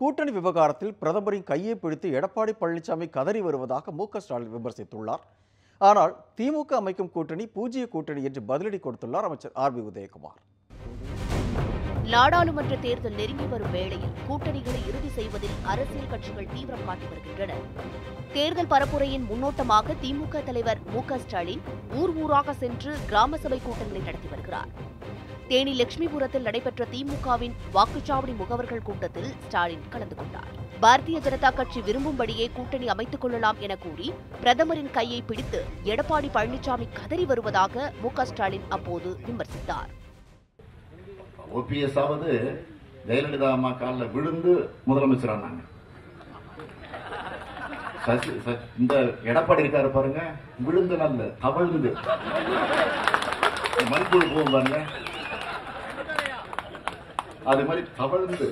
கூட்டணி விவகாரத்தில் பிரதமரின் கையை பிடித்து எடப்பாடி பழனிசாமி கதறி வருவதாக மு ஸ்டாலின் விமர்சித்துள்ளார். ஆனால் திமுக அமைக்கும் கூட்டணி பூஜ்ய கூட்டணி என்று பதிலடி கொடுத்துள்ளார் அமைச்சர் ஆர் பி உதயகுமார். நாடாளுமன்ற தேர்தல் நெருங்கி வரும் வேளையில் கூட்டணிகளை இறுதி செய்வதில் அரசியல் கட்சிகள் தீவிரம் காட்டி வருகின்றன. தேர்தல் பரப்புரையின் முன்னோட்டமாக திமுக தலைவர் மு ஸ்டாலின் ஊர் ஊராக சென்று கிராம சபை கூட்டங்களை நடத்தி வருகிறார். தேனி லட்சுமிபுரத்தில் நடைபெற்ற திமுகவின் வாக்குச்சாவடி முகவர்கள் கூட்டத்தில் ஸ்டாலின் கலந்து கொண்டார். பாரதிய ஜனதா கட்சி விரும்பும்படியே கூட்டணி அமைத்துக் கொள்ளலாம் என கூறி பிரதமரின் கையை பிடித்து எடப்பாடி பழனிசாமி கதறி வருவதாக மு ஸ்டாலின் அப்போது விமர்சித்தார். ஓபிஎஸ் ஆவது ஜெயலலிதா அம்மா காலில் விழுந்து முதலமைச்சர் ஆனாங்க இந்த எடப்பாடி இருக்காரு பாருங்க விழுந்து நல்ல தவழ்ந்து. மணிப்பூர் போகும் பாருங்க. அது மாதிரி தவழ்ந்து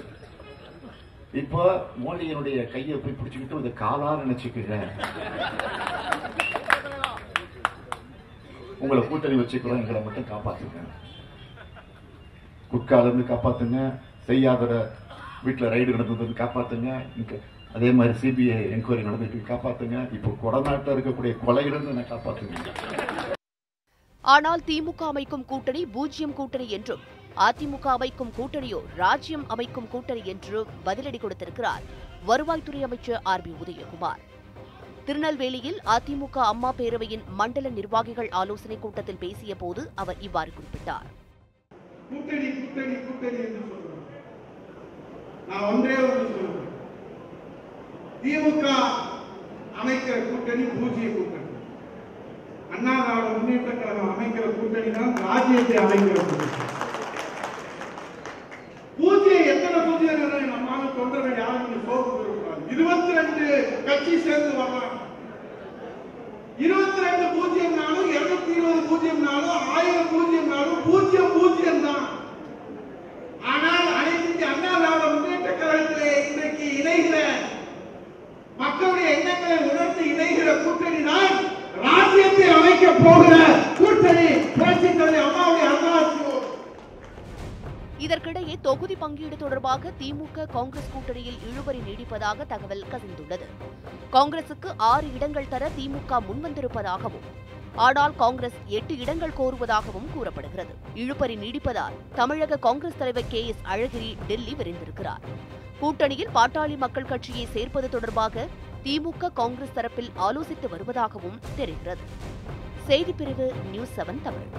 இப்போ மோடியினுடைய கையை போய் பிடிச்சுக்கிட்டு இந்த காலா நினைச்சுக்குங்க உங்களை கூட்டணி வச்சுக்கிறோம் எங்களை மட்டும் காப்பாத்துங்க. குட்கால இருந்து காப்பாத்துங்க செய்யாதட வீட்டுல ரைடு நடந்ததுன்னு காப்பாத்துங்க. அதே மாதிரி சிபிஐ என்கொயரி நடந்துட்டு காப்பாத்துங்க. இப்போ கொடநாட்டில் இருக்கக்கூடிய கொலையிலிருந்து என்ன காப்பாத்துங்க. ஆனால் திமுக அமைக்கும் கூட்டணி பூஜ்ஜியம் கூட்டணி என்றும் அதிமுக அமைக்கும் கூட்டணியோ ராஜ்யம் அமைக்கும் கூட்டணி என்று பதிலடி கொடுத்திருக்கிறார் வருவாய்த்துறை அமைச்சர் ஆர் பி உதயகுமார். திருநெல்வேலியில் அதிமுக அம்மா பேரவையின் மண்டல நிர்வாகிகள் ஆலோசனைக் கூட்டத்தில் பேசிய போது அவர் இவ்வாறு குறிப்பிட்டார். திமுக அமைக்கிற கூட்டணி பூஜ்ய கூட்டணி. அண்ணா திராவிட முன்னேற்ற கழகம் அமைக்கிற கூட்டணி தான் ராஜ்யத்தை அமைக்கிற கூட்டணி. கட்சி சேர்ந்து வரலாம். இருபத்தி ரெண்டு பூஜ்ஜியம் நாளும் இருநூத்தி இருபது பூஜ்ஜியம் நாளும் ஆயிரம் பூஜ்ஜியம் நாளும் பூஜ்ஜியம் பூஜ்ஜியம் தான். ஆனால் அனைத்து அண்ணா திராவிட முன்னேற்ற கழகத்திலே இன்றைக்கு இணைகிற மக்களுடைய எண்ணங்களை உணர்ந்து இணைகிற கூட்டணி தான் ராஜ்யத்தை அமைக்க போகிற கூட்டணி புரட்சி தலைவர் அம்மாவுடைய அண்ணாச்சியோடு இதற்கிடையே தொகுதி பங்கீடு தொடர்பாக திமுக காங்கிரஸ் கூட்டணியில் இழுபறி நீடிப்பதாக தகவல் கசிந்துள்ளது. காங்கிரசுக்கு ஆறு இடங்கள் தர திமுக முன்வந்திருப்பதாகவும் ஆனால் காங்கிரஸ் எட்டு இடங்கள் கோருவதாகவும் கூறப்படுகிறது. இழுபறி நீடிப்பதால் தமிழக காங்கிரஸ் தலைவர் கே எஸ் அழகிரி டெல்லி விரைந்திருக்கிறார். கூட்டணியில் பாட்டாளி மக்கள் கட்சியை சேர்ப்பது தொடர்பாக திமுக காங்கிரஸ் தரப்பில் ஆலோசித்து வருவதாகவும் தெரிகிறது. செய்திப்பிரிவு நியூஸ் செவன் தமிழ்.